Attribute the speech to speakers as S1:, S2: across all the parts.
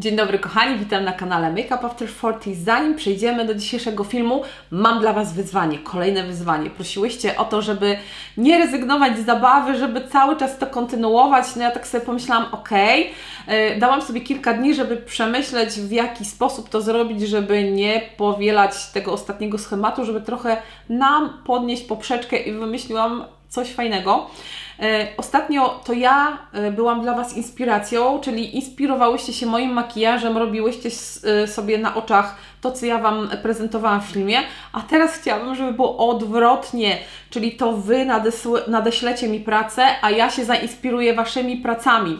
S1: Dzień dobry kochani, witam na kanale Makeup After 40. Zanim przejdziemy do dzisiejszego filmu, mam dla Was wyzwanie, kolejne wyzwanie. Prosiłyście o to, żeby nie rezygnować z zabawy, żeby cały czas to kontynuować. No ja tak sobie pomyślałam, ok, dałam sobie kilka dni, żeby przemyśleć w jaki sposób to zrobić, żeby nie powielać tego ostatniego schematu, żeby trochę nam podnieść poprzeczkę i wymyśliłam coś fajnego. E, ostatnio to ja e, byłam dla Was inspiracją, czyli inspirowałyście się moim makijażem, robiłyście e, sobie na oczach to, co ja Wam prezentowałam w filmie, a teraz chciałabym, żeby było odwrotnie, czyli to Wy nadeślecie mi pracę, a ja się zainspiruję Waszymi pracami.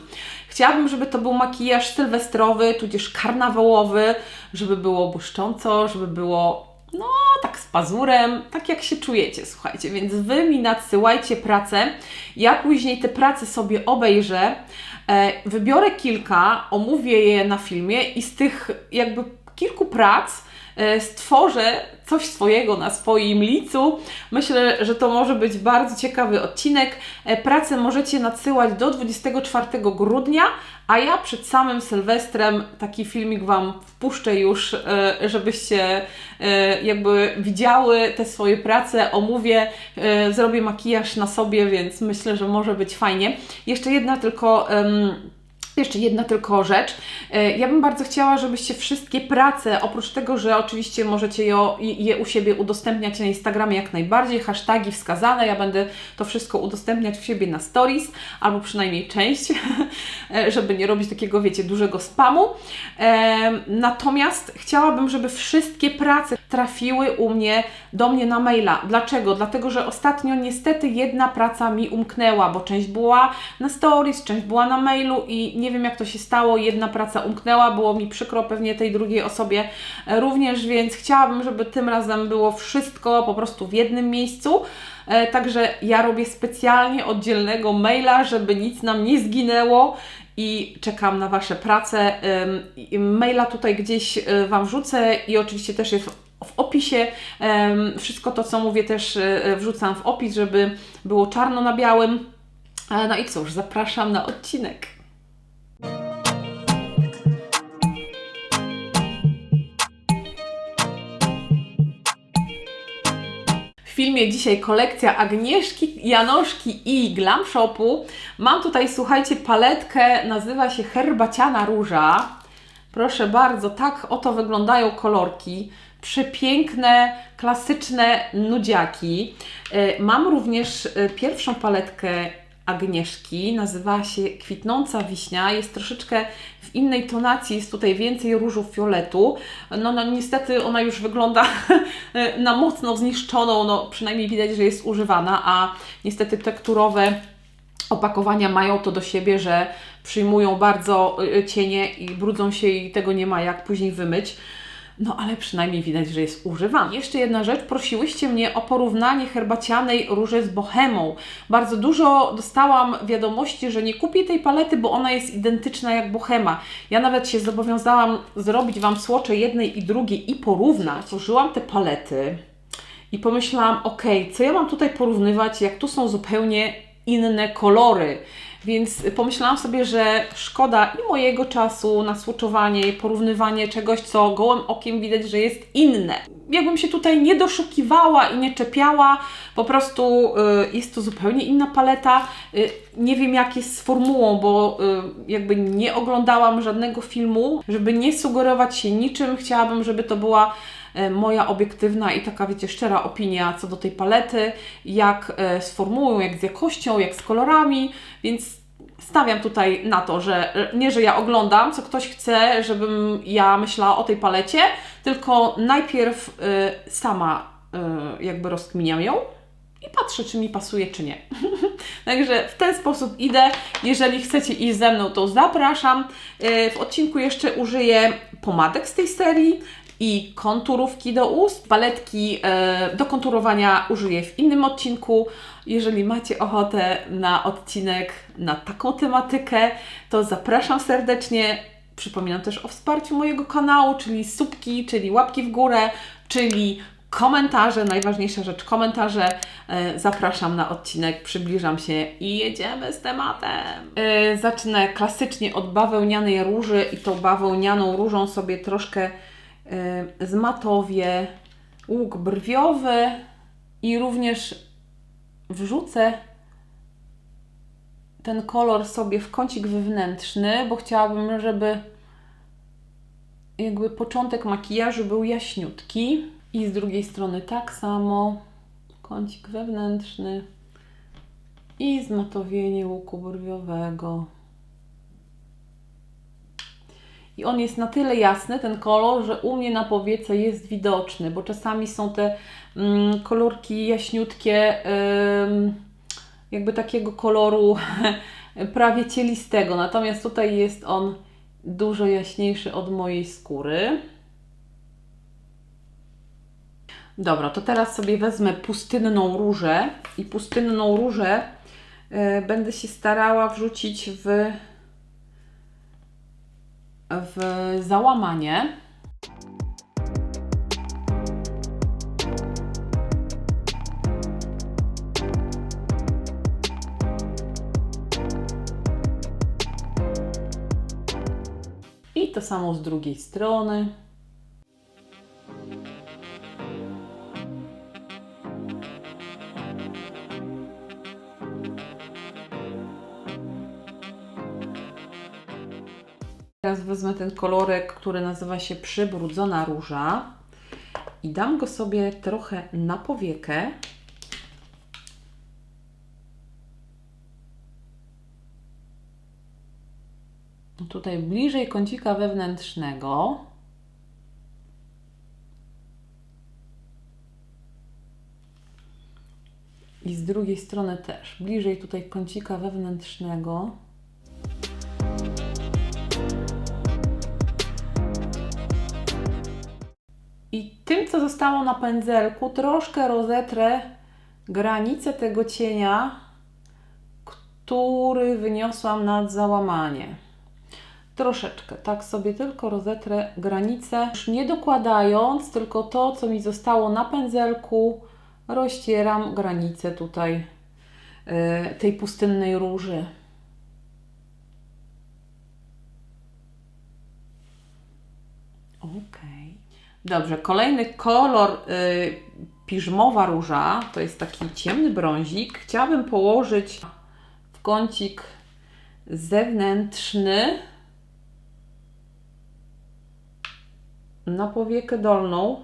S1: Chciałabym, żeby to był makijaż sylwestrowy, tudzież karnawałowy, żeby było błyszcząco, żeby było no, tak z pazurem, tak jak się czujecie, słuchajcie. Więc Wy mi nadsyłajcie pracę. Ja później te prace sobie obejrzę, e, wybiorę kilka, omówię je na filmie i z tych jakby kilku prac stworzę coś swojego na swoim licu. Myślę, że to może być bardzo ciekawy odcinek. E, pracę możecie nadsyłać do 24 grudnia, a ja przed samym Sylwestrem taki filmik Wam wpuszczę już, e, żebyście jakby widziały te swoje prace, omówię, zrobię makijaż na sobie, więc myślę, że może być fajnie. Jeszcze jedna tylko jeszcze jedna tylko rzecz. E, ja bym bardzo chciała, żebyście wszystkie prace, oprócz tego, że oczywiście możecie je, u siebie udostępniać na Instagramie jak najbardziej, hasztagi wskazane, ja będę to wszystko udostępniać u siebie na stories, albo przynajmniej część, żeby nie robić takiego, wiecie, dużego spamu. E, natomiast chciałabym, żeby wszystkie prace trafiły u mnie, do mnie na maila. Dlaczego? Dlatego, że ostatnio niestety jedna praca mi umknęła, bo część była na stories, część była na mailu i nie wiem jak to się stało, jedna praca umknęła, było mi przykro pewnie tej drugiej osobie również, więc chciałabym, żeby tym razem było wszystko po prostu w jednym miejscu. E, także ja robię specjalnie oddzielnego maila, żeby nic nam nie zginęło i czekam na Wasze prace. Maila tutaj gdzieś e, Wam wrzucę i oczywiście też jest w opisie. Wszystko to, co mówię, też e, wrzucam w opis, żeby było czarno na białym. No i cóż, zapraszam na odcinek. Filmie dzisiaj kolekcja Agnieszki, Janoszki i Glam Shopu. Mam tutaj, słuchajcie, paletkę, nazywa się Herbaciana Róża. Proszę bardzo, tak oto wyglądają kolorki. Przepiękne, klasyczne nudziaki. E, mam również e, pierwszą paletkę Agnieszki. Nazywa się Kwitnąca Wiśnia. Jest troszeczkę w innej tonacji, jest tutaj więcej różów fioletu. No, no niestety ona już wygląda na mocno zniszczoną, no przynajmniej widać, że jest używana, a niestety tekturowe opakowania mają to do siebie, że przyjmują bardzo y, cienie i brudzą się i tego nie ma jak później wymyć. No ale przynajmniej widać, że jest używany. Jeszcze jedna rzecz, prosiłyście mnie o porównanie herbacianej róży z bohemą. Bardzo dużo dostałam wiadomości, że nie kupię tej palety, bo ona jest identyczna jak bohema. Ja nawet się zobowiązałam zrobić Wam słocze jednej i drugiej i porównać. Użyłam te palety i pomyślałam, ok, co ja mam tutaj porównywać, jak tu są zupełnie inne kolory. Więc pomyślałam sobie, że szkoda i mojego czasu na słuczowanie i porównywanie czegoś, co gołym okiem widać, że jest inne. Jakbym się tutaj nie doszukiwała i nie czepiała, po prostu y, jest to zupełnie inna paleta. Y, nie wiem, jak jest z formułą, bo y, jakby nie oglądałam żadnego filmu, żeby nie sugerować się niczym. Chciałabym, żeby to była moja obiektywna i taka, wiecie, szczera opinia co do tej palety, jak e, z formułą, jak z jakością, jak z kolorami, więc stawiam tutaj na to, że nie, że ja oglądam, co ktoś chce, żebym ja myślała o tej palecie, tylko najpierw sama jakby rozkminiam ją i patrzę, czy mi pasuje, czy nie. Także w ten sposób idę. Jeżeli chcecie iść ze mną, to zapraszam. W odcinku jeszcze użyję pomadek z tej serii i konturówki do ust. Paletki e, do konturowania użyję w innym odcinku. Jeżeli macie ochotę na odcinek na taką tematykę, to zapraszam serdecznie. Przypominam też o wsparciu mojego kanału, czyli subki, czyli łapki w górę, czyli komentarze, najważniejsza rzecz, komentarze. E, Zapraszam na odcinek, przybliżam się i jedziemy z tematem. E, Zacznę klasycznie od bawełnianej róży i tą bawełnianą różą sobie troszkę e, zmatowię łuk brwiowy i również wrzucę ten kolor sobie w kącik wewnętrzny, bo chciałabym, żeby jakby początek makijażu był jaśniutki. I z drugiej strony tak samo kącik wewnętrzny i zmatowienie łuku brwiowego. I on jest na tyle jasny, ten kolor, że u mnie na powiece jest widoczny, bo czasami są te mm, kolorki jaśniutkie, jakby takiego koloru prawie cielistego. Natomiast tutaj jest on dużo jaśniejszy od mojej skóry. Dobra, to teraz sobie wezmę pustynną różę i pustynną różę y, będę się starała wrzucić w, w załamanie. I to samo z drugiej strony. Wezmę ten kolorek, który nazywa się Przybrudzona Róża i dam go sobie trochę na powiekę. Tutaj bliżej kącika wewnętrznego. I z drugiej strony też, bliżej tutaj kącika wewnętrznego. I tym, co zostało na pędzelku, troszkę rozetrę granicę tego cienia, który wyniosłam nad załamanie. Troszeczkę, tak sobie tylko rozetrę granicę, już nie dokładając, tylko to, co mi zostało na pędzelku, rozcieram granicę tutaj y, tej pustynnej róży. Dobrze, kolejny kolor y, piżmowa róża, to jest taki ciemny brązik. Chciałabym położyć w kącik zewnętrzny na powiekę dolną.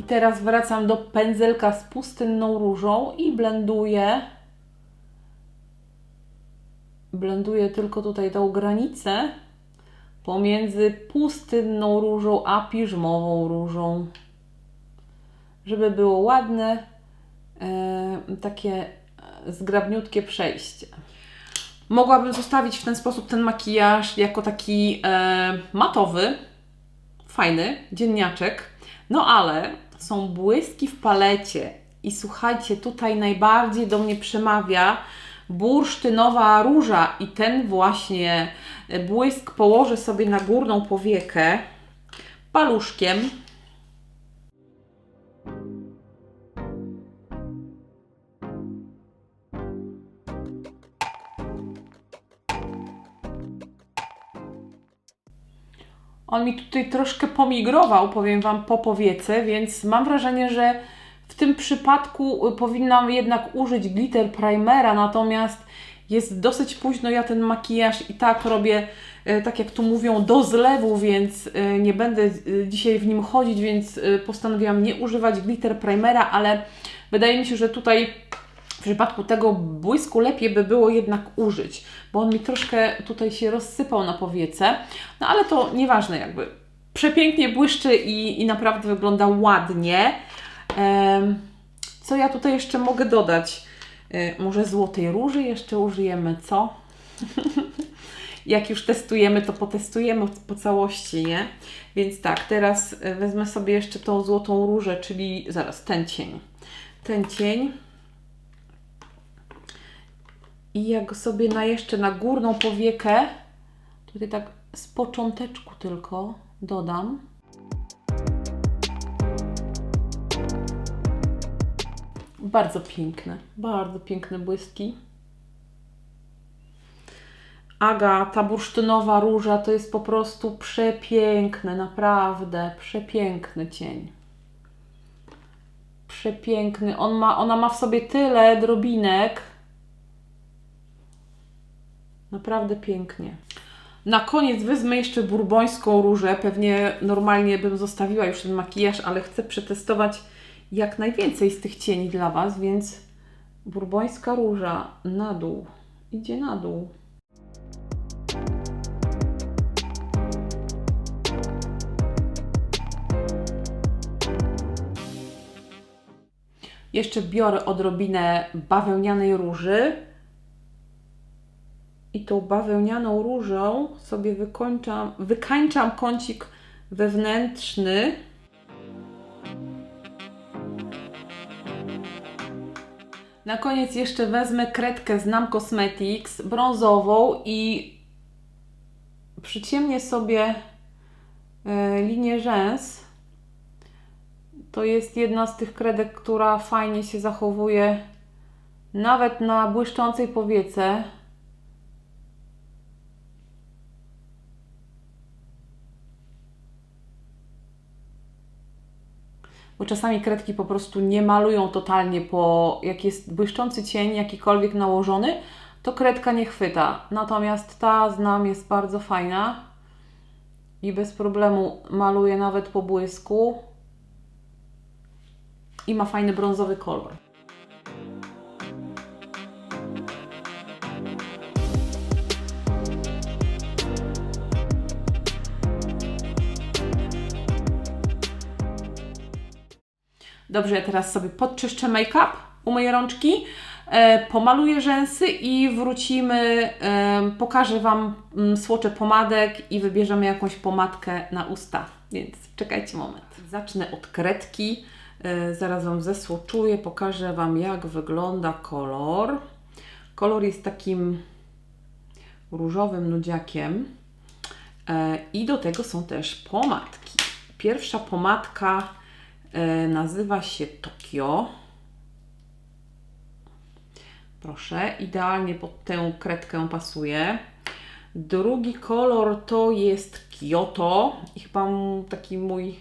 S1: I teraz wracam do pędzelka z pustynną różą i blenduję. Blenduję tylko tutaj tą granicę pomiędzy pustynną różą a piżmową różą, żeby było ładne, e, takie zgrabniutkie przejście. Mogłabym zostawić w ten sposób ten makijaż jako taki e, matowy, fajny, dzienniaczek. No ale są błyski w palecie i słuchajcie, tutaj najbardziej do mnie przemawia bursztynowa róża i ten właśnie błysk położę sobie na górną powiekę paluszkiem. On mi tutaj troszkę pomigrował, powiem Wam, po powiece, więc mam wrażenie, że w tym przypadku y, powinnam jednak użyć glitter primera, natomiast jest dosyć późno, ja ten makijaż i tak robię, y, tak jak tu mówią, do zlewu, więc y, nie będę dzisiaj w nim chodzić, więc postanowiłam nie używać glitter primera, ale wydaje mi się, że tutaj w przypadku tego błysku lepiej by było jednak użyć, bo on mi troszkę tutaj się rozsypał na powiece, no ale to nieważne jakby. Przepięknie błyszczy i, i naprawdę wygląda ładnie. Co ja tutaj jeszcze mogę dodać? E, Może złotej róży jeszcze użyjemy, co? Jak już testujemy, to potestujemy po całości, nie? Więc tak, teraz e, wezmę sobie jeszcze tą złotą różę, czyli zaraz ten cień. Ten cień. I jak sobie na jeszcze na górną powiekę, tutaj tak z począteczku tylko dodam. Bardzo piękne, bardzo piękne błyski. Aga, ta bursztynowa róża to jest po prostu przepiękne, naprawdę przepiękny cień. Przepiękny. On ma, ona ma w sobie tyle drobinek. Naprawdę pięknie. Na koniec wezmę jeszcze burbońską różę. Pewnie normalnie bym zostawiła już ten makijaż, ale chcę przetestować jak najwięcej z tych cieni dla Was, więc burbońska róża na dół. Idzie na dół. Jeszcze biorę odrobinę bawełnianej róży i tą bawełnianą różą sobie wykończam, wykańczam kącik wewnętrzny. Na koniec jeszcze wezmę kredkę z Nam Cosmetics brązową i przyciemnię sobie e, linię rzęs. To jest jedna z tych kredek, która fajnie się zachowuje nawet na błyszczącej powiece. Bo czasami kredki po prostu nie malują totalnie po, jak jest błyszczący cień jakikolwiek nałożony, to kredka nie chwyta. Natomiast ta znam jest bardzo fajna i bez problemu maluje nawet po błysku i ma fajny brązowy kolor. Dobrze, ja teraz sobie podczyszczę make-up, umyję rączki, e, pomaluję rzęsy i wrócimy, e, pokażę Wam mm, słocze pomadek i wybierzemy jakąś pomadkę na usta, więc czekajcie moment. Zacznę od kredki, e, zaraz Wam zesłoczuję, pokażę Wam jak wygląda kolor. Kolor jest takim różowym nudziakiem i do tego są też pomadki. Pierwsza pomadka nazywa się Tokio. Proszę, idealnie pod tę kredkę pasuje. Drugi kolor to jest Kyoto i chyba taki mój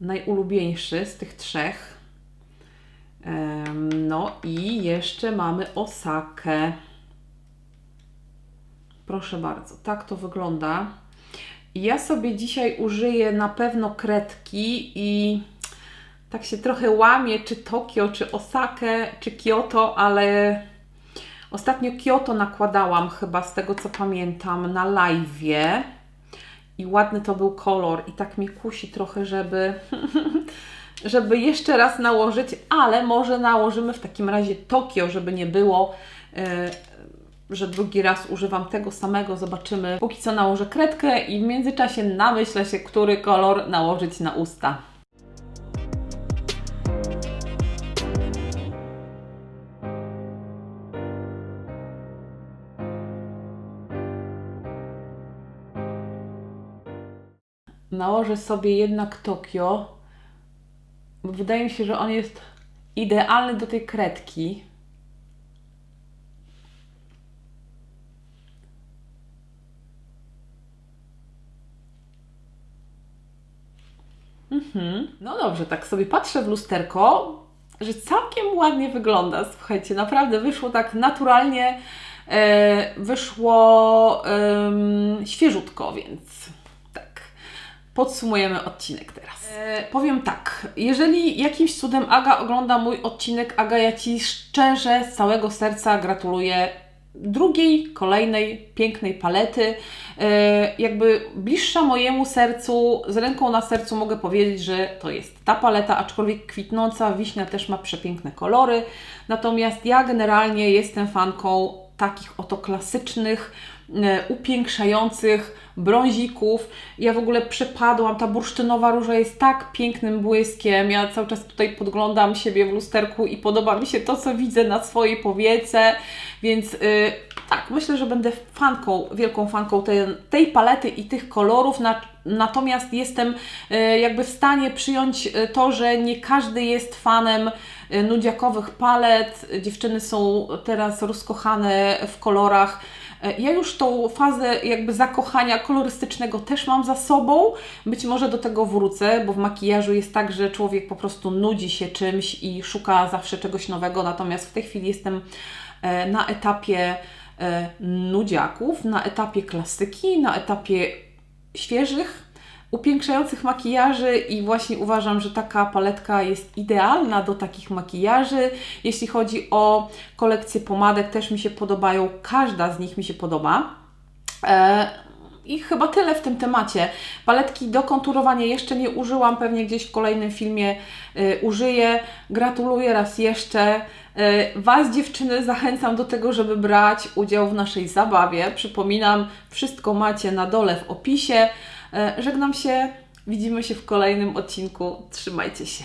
S1: najulubieńszy z tych trzech. No i jeszcze mamy Osakę. Proszę bardzo, tak to wygląda. Ja sobie dzisiaj użyję na pewno kredki i tak się trochę łamie, czy Tokio, czy Osakę, czy Kyoto, ale ostatnio Kyoto nakładałam chyba z tego co pamiętam na live'ie i ładny to był kolor i tak mnie kusi trochę, żeby żeby jeszcze raz nałożyć, ale może nałożymy w takim razie Tokio, żeby nie było yy, że drugi raz używam tego samego, zobaczymy. Póki co nałożę kredkę i w międzyczasie namyślę się, który kolor nałożyć na usta. Nałożę sobie jednak Tokio, bo wydaje mi się, że on jest idealny do tej kredki. Mhm. No dobrze, tak sobie patrzę w lusterko, że całkiem ładnie wygląda. Słuchajcie, naprawdę wyszło tak naturalnie, e, wyszło świeżutko, więc podsumujemy odcinek teraz. E, powiem tak, jeżeli jakimś cudem Aga ogląda mój odcinek, Aga, ja Ci szczerze z całego serca gratuluję drugiej, kolejnej pięknej palety. E, jakby bliższa mojemu sercu, z ręką na sercu mogę powiedzieć, że to jest ta paleta, aczkolwiek kwitnąca wiśnia też ma przepiękne kolory. Natomiast ja generalnie jestem fanką takich oto klasycznych, e, upiększających brązików. Ja w ogóle przepadłam, ta bursztynowa róża jest tak pięknym błyskiem. Ja cały czas tutaj podglądam siebie w lusterku i podoba mi się to, co widzę na swojej powiece, więc y, tak, myślę, że będę fanką, wielką fanką tej, tej palety i tych kolorów. Na, natomiast jestem y, jakby w stanie przyjąć y, to, że nie każdy jest fanem y, nudziakowych palet. Dziewczyny są teraz rozkochane w kolorach. E, Ja już tą fazę jakby zakochania kolorystycznego też mam za sobą. Być może do tego wrócę, bo w makijażu jest tak, że człowiek po prostu nudzi się czymś i szuka zawsze czegoś nowego. Natomiast w tej chwili jestem e, na etapie e, nudziaków, na etapie klasyki, na etapie świeżych, upiększających makijaży i właśnie uważam, że taka paletka jest idealna do takich makijaży. Jeśli chodzi o kolekcję pomadek, też mi się podobają, każda z nich mi się podoba. E, I chyba tyle w tym temacie. Paletki do konturowania jeszcze nie użyłam, pewnie gdzieś w kolejnym filmie y, użyję. Gratuluję raz jeszcze. Y, Was, dziewczyny, zachęcam do tego, żeby brać udział w naszej zabawie. Przypominam, wszystko macie na dole w opisie. Y, Żegnam się, widzimy się w kolejnym odcinku. Trzymajcie się.